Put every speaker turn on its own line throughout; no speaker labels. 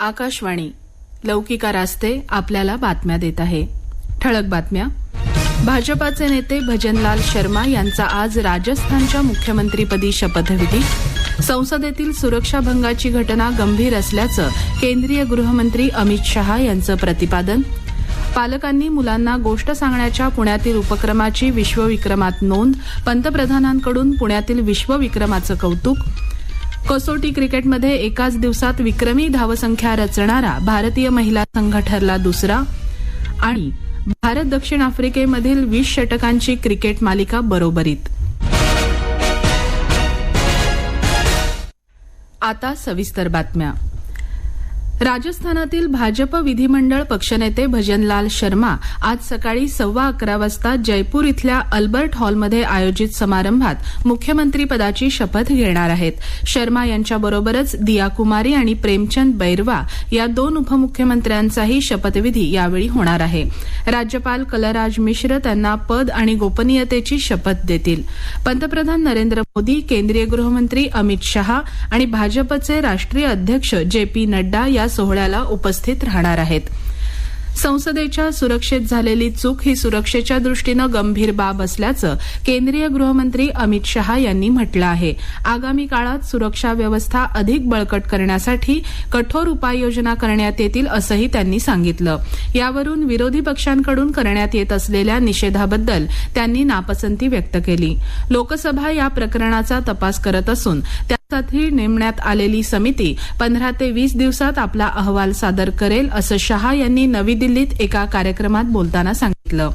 आकाशवाणी लौकिका रास्ते आपल्याला बातम्या देत आहे ठळक बातम्या भाजपाचे नेते भजनलाल शर्मा यांचा आज राजस्थानच्या मुख्यमंत्रीपदी शपथविधी संसदेतील सुरक्षाभंगाची घटना गंभीर असल्याचं केंद्रीय गृहमंत्री अमित शहा यांचं प्रतिपादन पालकांनी मुलांना गोष्ट सांगण्याच्या पुण्यातील उपक्रमाची विश्वविक्रमात नोंद पंतप्रधानांकडून पुण्यातील विश्वविक्रमाचं कौतुक कसोटी क्रिकेटमध्ये एकाच दिवसात विक्रमी धावसंख्या रचणारा भारतीय महिला संघ ठरला दुसरा आणि भारत दक्षिण आफ्रिकेमधील वीस षटकांची क्रिकेट मालिका बरोबरीत आता सविस्तर बातम्या राजस्थानातील भाजप विधिमंडळ पक्षनेते भजनलाल शर्मा आज सकाळी सव्वा अकरा वाजता जयपूर इथल्या अल्बर्ट हॉलमध्ये आयोजित समारंभात मुख्यमंत्रीपदाची शपथ घेणार आहेत शर्मा यांच्याबरोबरच दिया कुमारी आणि प्रेमचंद बैरवा या दोन उपमुख्यमंत्र्यांचाही शपथविधी यावेळी होणार आहे राज्यपाल कलराज मिश्र त्यांना पद आणि गोपनीयतेची शपथ देतील पंतप्रधान नरेंद्र मोदी केंद्रीय गृहमंत्री अमित शहा आणि भाजपचे राष्ट्रीय अध्यक्ष जे पी नड्डा या सोहळ्याला उपस्थित राहणार आहेत संसदेच्या सुरक्षेत झालेली चूक ही सुरक्षेच्या दृष्टीनं गंभीर बाब असल्याचं केंद्रीय गृहमंत्री अमित शहा यांनी म्हटलं आहे आगामी काळात सुरक्षा व्यवस्था अधिक बळकट करण्यासाठी कठोर उपाययोजना करण्यात येतील असंही त्यांनी सांगितलं यावरून विरोधी पक्षांकडून करण्यात येत असलेल्या निषेधाबद्दल त्यांनी नापसंती व्यक्त केली लोकसभा या प्रकरणाचा तपास करत असून त्या साठी नेमण्यात आलेली समिती पंधरा ते वीस दिवसात आपला अहवाल सादर करेल असं शहा यांनी नवी दिल्लीत एका कार्यक्रमात बोलताना सांगितलं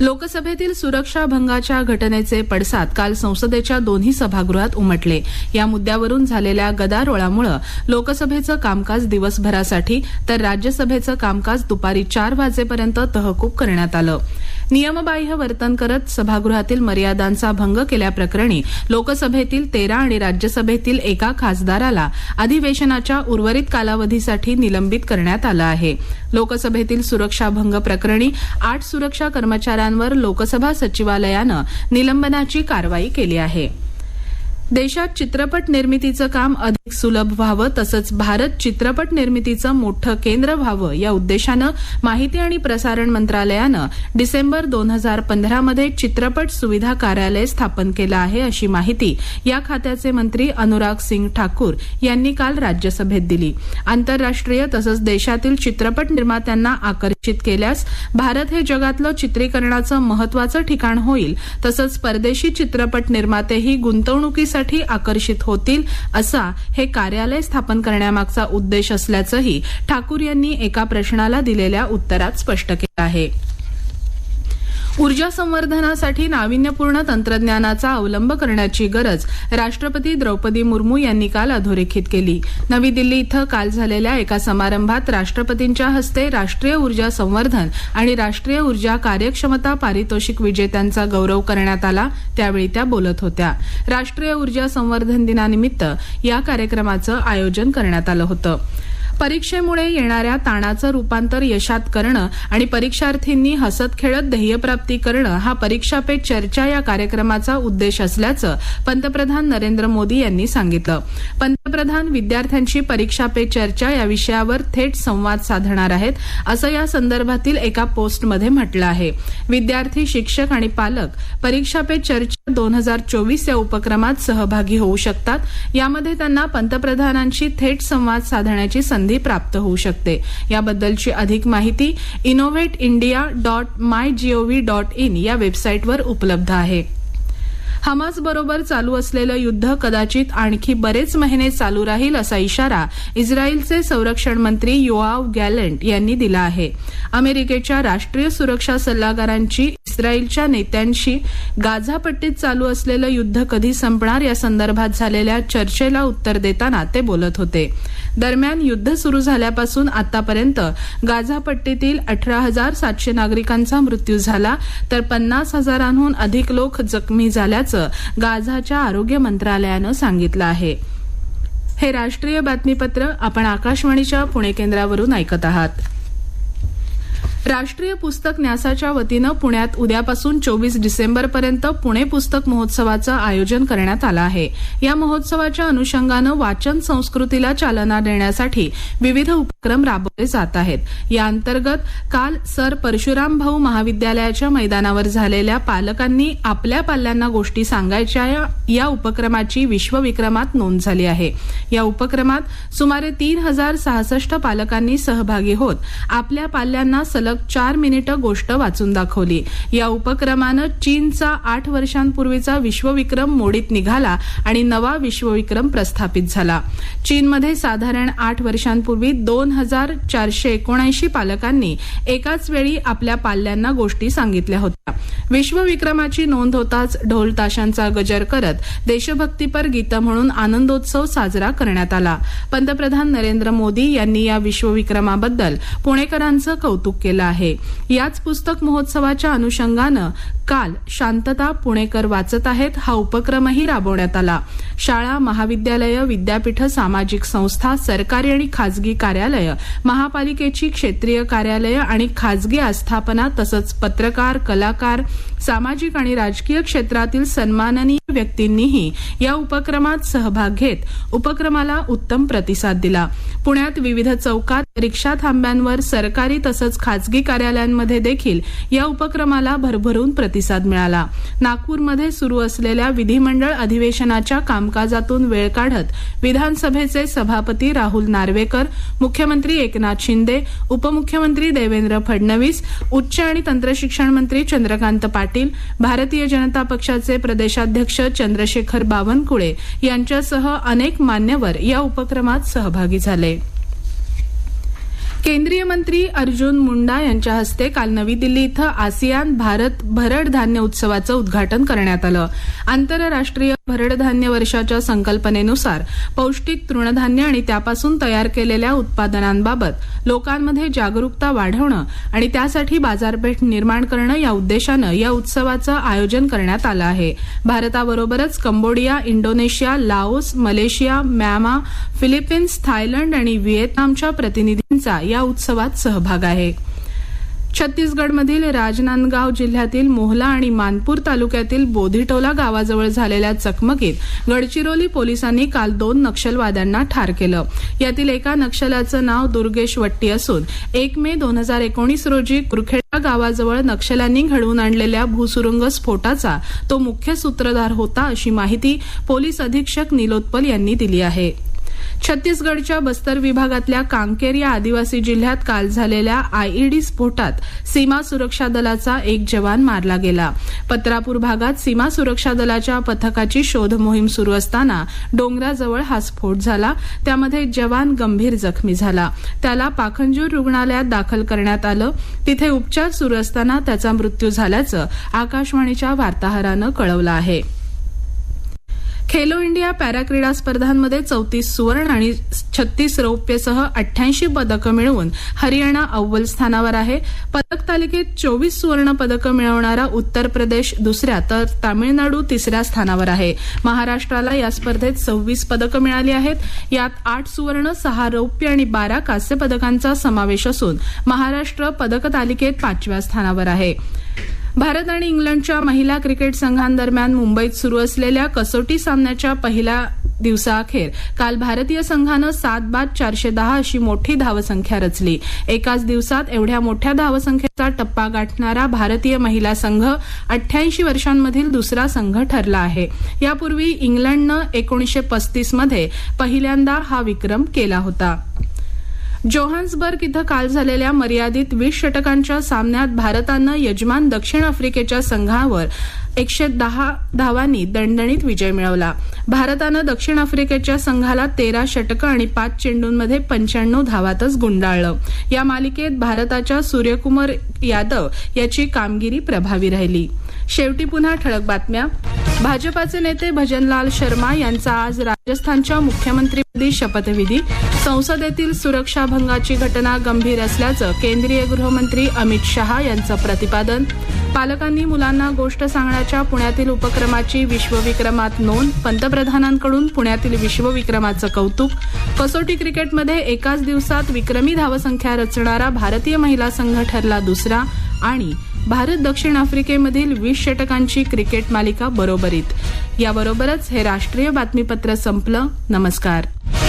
लोकसभेतील सुरक्षा भंगाच्या घटनेचे पडसाद काल संसदेच्या दोन्ही सभागृहात उमटले या मुद्द्यावरून झालेल्या गदारोळामुळे लोकसभेचं कामकाज दिवसभरासाठी तर राज्यसभेचं कामकाज दुपारी चार वाजेपर्यंत तहकूब करण्यात आलं नियमबाह्य वर्तन करत सभागृहातील मर्यादांचा भंग केल्याप्रकरणी लोकसभेतील तेरा आणि राज्यसभेतील एका खासदाराला अधिवेशनाच्या उर्वरित कालावधीसाठी निलंबित करण्यात आलं आहे लोकसभेतील भंग प्रकरणी आठ सुरक्षा कर्मचाऱ्यांवर लोकसभा सचिवालयानं निलंबनाची कारवाई केली आहे देशात चित्रपट निर्मितीचं काम अधिक सुलभ व्हावं तसंच भारत चित्रपट निर्मितीचं मोठं केंद्र व्हावं या उद्देशानं माहिती आणि प्रसारण मंत्रालयानं डिसेंबर दोन हजार पंधरामध्ये चित्रपट सुविधा कार्यालय स्थापन केलं आहे अशी माहिती या खात्याचे मंत्री अनुराग सिंग ठाकूर यांनी काल राज्यसभेत दिली आंतरराष्ट्रीय तसंच देशातील चित्रपट निर्मात्यांना आकर्षित केल्यास भारत हे जगातलं चित्रीकरणाचं महत्वाचं ठिकाण होईल तसंच परदेशी चित्रपट निर्मातेही गुंतवणुकीसाठी युवकांसाठी आकर्षित होतील असा हे कार्यालय स्थापन करण्यामागचा उद्देश असल्याचंही ठाकूर यांनी एका प्रश्नाला दिलेल्या उत्तरात स्पष्ट केलं आहे ऊर्जा संवर्धनासाठी नाविन्यपूर्ण तंत्रज्ञानाचा अवलंब करण्याची गरज राष्ट्रपती द्रौपदी मुर्मू यांनी काल अधोरेखित केली नवी दिल्ली इथं काल झालेल्या एका समारंभात राष्ट्रपतींच्या हस्ते राष्ट्रीय ऊर्जा संवर्धन आणि राष्ट्रीय ऊर्जा कार्यक्षमता पारितोषिक विजेत्यांचा गौरव करण्यात आला त्यावेळी त्या बोलत होत्या राष्ट्रीय ऊर्जा संवर्धन दिनानिमित्त या कार्यक्रमाचं आयोजन करण्यात आलं होतं परीक्षेमुळे येणाऱ्या ताणाचं रुपांतर यशात करणं आणि परीक्षार्थींनी हसत खेळत ध्येयप्राप्ती करणं हा परीक्षा पे चर्चा या कार्यक्रमाचा उद्देश असल्याचं पंतप्रधान नरेंद्र मोदी यांनी सांगितलं पंतप्रधान विद्यार्थ्यांशी परीक्षा पे चर्चा या विषयावर थेट संवाद साधणार आहेत असं या संदर्भातील एका पोस्टमध्ये म्हटलं आहे विद्यार्थी शिक्षक आणि पालक परीक्षा पे चर्चा दोन हजार चोवीस या उपक्रमात सहभागी होऊ शकतात यामध्ये त्यांना पंतप्रधानांशी थेट संवाद साधण्याची संधी प्राप्त होऊ शकते याबद्दलची अधिक माहिती innovate India dot my GOV dot in या वेबसाईटवर उपलब्ध आहे बरोबर चालू असलेलं युद्ध कदाचित आणखी बरेच महिने चालू राहील असा इशारा इस्रायलचे संरक्षण मंत्री योआव गॅलंट यांनी दिला आहे अमेरिकेच्या राष्ट्रीय सुरक्षा सल्लागारांची इस्रायलच्या नेत्यांशी गाझापट्टीत चालू असलेलं युद्ध कधी संपणार या संदर्भात झालेल्या चर्चेला उत्तर देताना ते बोलत होते दरम्यान युद्ध सुरू झाल्यापासून आतापर्यंत गाझापट्टीतील अठरा हजार सातशे नागरिकांचा मृत्यू झाला तर पन्नास हजारांहून अधिक लोक जखमी झाल्याचं गाझाच्या आरोग्य मंत्रालयानं सांगितलं आहे हे राष्ट्रीय बातमीपत्र आपण आकाशवाणीच्या पुणे केंद्रावरून ऐकत आहात राष्ट्रीय पुस्तक न्यासाच्या वतीनं पुण्यात उद्यापासून चोवीस डिसेंबरपर्यंत पुणे पुस्तक महोत्सवाचं आयोजन करण्यात आलं आहे या महोत्सवाच्या अनुषंगानं वाचन संस्कृतीला चालना देण्यासाठी विविध उप उपक्रम राबवले जात आहेत या अंतर्गत काल सर परशुराम भाऊ महाविद्यालयाच्या मैदानावर झालेल्या पालकांनी आपल्या पाल्यांना गोष्टी सांगायच्या या उपक्रमाची विश्वविक्रमात नोंद झाली आहे या उपक्रमात सुमारे तीन हजार सहासष्ट पालकांनी सहभागी होत आपल्या पाल्यांना सलग चार मिनिटं गोष्ट वाचून दाखवली या उपक्रमानं चीनचा आठ वर्षांपूर्वीचा विश्वविक्रम मोडीत निघाला आणि नवा विश्वविक्रम प्रस्थापित झाला चीनमध्ये साधारण आठ वर्षांपूर्वी दोन हजार चारशे एकोणऐंशी पालकांनी एकाच वेळी आपल्या पाल्यांना गोष्टी सांगितल्या होत्या विश्वविक्रमाची नोंद होताच ढोल ताशांचा गजर करत देशभक्तीपर गीतं म्हणून आनंदोत्सव साजरा करण्यात आला पंतप्रधान नरेंद्र मोदी यांनी या विश्वविक्रमाबद्दल पुणेकरांचं कौतुक केलं आहे याच पुस्तक महोत्सवाच्या अनुषंगानं काल शांतता पुणेकर वाचत आहेत हा उपक्रमही राबवण्यात आला शाळा महाविद्यालयं विद्यापीठ सामाजिक संस्था सरकारी आणि खाजगी कार्यालय कार्यालय महापालिकेची क्षेत्रीय कार्यालय आणि खाजगी आस्थापना तसंच पत्रकार कलाकार सामाजिक आणि राजकीय क्षेत्रातील सन्माननीय व्यक्तींनीही या उपक्रमात सहभाग घेत उपक्रमाला उत्तम प्रतिसाद दिला पुण्यात विविध चौकात रिक्षा थांब्यांवर सरकारी तसंच खाजगी कार्यालयांमध्ये देखील या उपक्रमाला भरभरून प्रतिसाद मिळाला नागपूरमध्ये सुरू असलेल्या विधिमंडळ अधिवेशनाच्या कामकाजातून वेळ काढत विधानसभेचे सभापती राहुल नार्वेकर मुख्यमंत्री एकनाथ शिंदे उपमुख्यमंत्री देवेंद्र फडणवीस उच्च आणि तंत्रशिक्षण मंत्री चंद्रकांत पाटील भारतीय जनता पक्षाचे प्रदेशाध्यक्ष चंद्रशेखर बावनकुळे यांच्यासह अनेक मान्यवर या उपक्रमात सहभागी झाले केंद्रीय मंत्री अर्जुन मुंडा यांच्या हस्ते काल नवी दिल्ली इथं आसियान भारत भरड धान्य उत्सवाचं उद्घाटन करण्यात आलं आंतरराष्ट्रीय भरडधान्य वर्षाच्या संकल्पनेनुसार पौष्टिक तृणधान्य आणि त्यापासून तयार केलेल्या उत्पादनांबाबत लोकांमध्ये जागरूकता वाढवणं आणि त्यासाठी बाजारपेठ निर्माण करणं या उद्देशानं या उत्सवाचं आयोजन करण्यात आलं आहे भारताबरोबरच Cambodia Indonesia Laos Malaysia Myanmar Philippines Thailand आणि व्हिएतनामच्या प्रतिनिधींचा या उत्सवात सहभाग आहे छत्तीसगडमधील राजनांदगाव जिल्ह्यातील मोहला आणि मानपूर तालुक्यातील बोधीटोला गावाजवळ झालेल्या चकमकीत गडचिरोली पोलिसांनी काल दोन नक्षलवाद्यांना ठार केलं यातील एका नक्षलाचं नाव दुर्गेश वट्टी असून एक मे दोन हजार एकोणीस रोजी कुरखेडा गावाजवळ नक्षल्यांनी घडवून आणलेल्या भूसुरुंग स्फोटाचा तो मुख्य सूत्रधार होता अशी माहिती पोलीस अधीक्षक निलोत्पल यांनी दिली आहे छत्तीसगडच्या बस्तर विभागातल्या कांकेर या आदिवासी जिल्ह्यात काल झालेल्या आयईडी स्फोटात सीमा सुरक्षा दलाचा एक जवान मारला गेला पत्रापूर भागात सीमा सुरक्षा दलाच्या पथकाची शोध मोहीम सुरू असताना डोंगराजवळ हा स्फोट झाला त्यामध्ये जवान गंभीर जखमी झाला त्याला पाखंजूर रुग्णालयात दाखल करण्यात आलं तिथे उपचार सुरू असताना त्याचा मृत्यू झाल्याचं आकाशवाणीच्या वार्ताहरानं कळवलं आहे खेलो इंडिया पॅरा क्रीडा स्पर्धांमध्ये चौतीस सुवर्ण आणि छत्तीस रौप्यसह अठ्ठ्याऐंशी पदकं मिळवून हरियाणा अव्वल स्थानावर आहे पदक तालिकेत चोवीस सुवर्ण पदकं मिळवणारा उत्तर प्रदेश दुसऱ्या तर तामिळनाडू तिसऱ्या स्थानावर आहे महाराष्ट्राला या स्पर्धेत सव्वीस पदकं मिळाली आहेत यात आठ सुवर्ण सहा रौप्य आणि बारा कांस्य पदकांचा समावेश असून महाराष्ट्र पदक तालिकेत पाचव्या स्थानावर आहे भारत आणि इंग्लंडच्या महिला क्रिकेट संघांदरम्यान मुंबईत सुरू असलेल्या कसोटी सामन्याच्या पहिल्या दिवसाअखेर काल भारतीय संघानं सात बाद चारशे दहा अशी मोठी धावसंख्या रचली एकाच दिवसात एवढ्या मोठ्या धावसंख्येचा टप्पा गाठणारा भारतीय महिला संघ अठ्ठ्याऐंशी वर्षांमधील दुसरा संघ ठरला आहे यापूर्वी इंग्लंडनं एकोणीशे पस्तीसमध्ये पहिल्यांदा हा विक्रम केला होता जोहान्सबर्ग इथं काल झालेल्या मर्यादित वीस षटकांच्या सामन्यात भारतानं यजमान दक्षिण आफ्रिकेच्या संघावर एकशे दहा धावांनी दणदणीत विजय मिळवला भारतानं दक्षिण आफ्रिकेच्या संघाला तेरा षटकं आणि पाच चेंडूंमध्ये पंच्याण्णव धावातच गुंडाळलं या मालिकेत भारताच्या सूर्यकुमार यादव याची कामगिरी प्रभावी राहिली शेवटी पुन्हा ठळक बातम्या भाजपाचे नेते भजनलाल शर्मा यांचा आज राजस्थानच्या मुख्यमंत्रीपदी शपथविधी संसदेतील सुरक्षाभंगाची घटना गंभीर असल्याचं केंद्रीय गृहमंत्री अमित शहा यांचं प्रतिपादन पालकांनी मुलांना गोष्ट सांगण्याच्या पुण्यातील उपक्रमाची विश्वविक्रमात नोंद पंतप्रधानांकडून पुण्यातील विश्वविक्रमाचं कौतुक कसोटी क्रिकेटमध्ये एकाच दिवसात विक्रमी धावसंख्या रचणारा भारतीय महिला संघ ठरला दुसरा आणि भारत दक्षिण आफ्रिकेमधील वीस षटकांची क्रिकेट मालिका बरोबरीत याबरोबरच हे राष्ट्रीय बातमीपत्र संपलं नमस्कार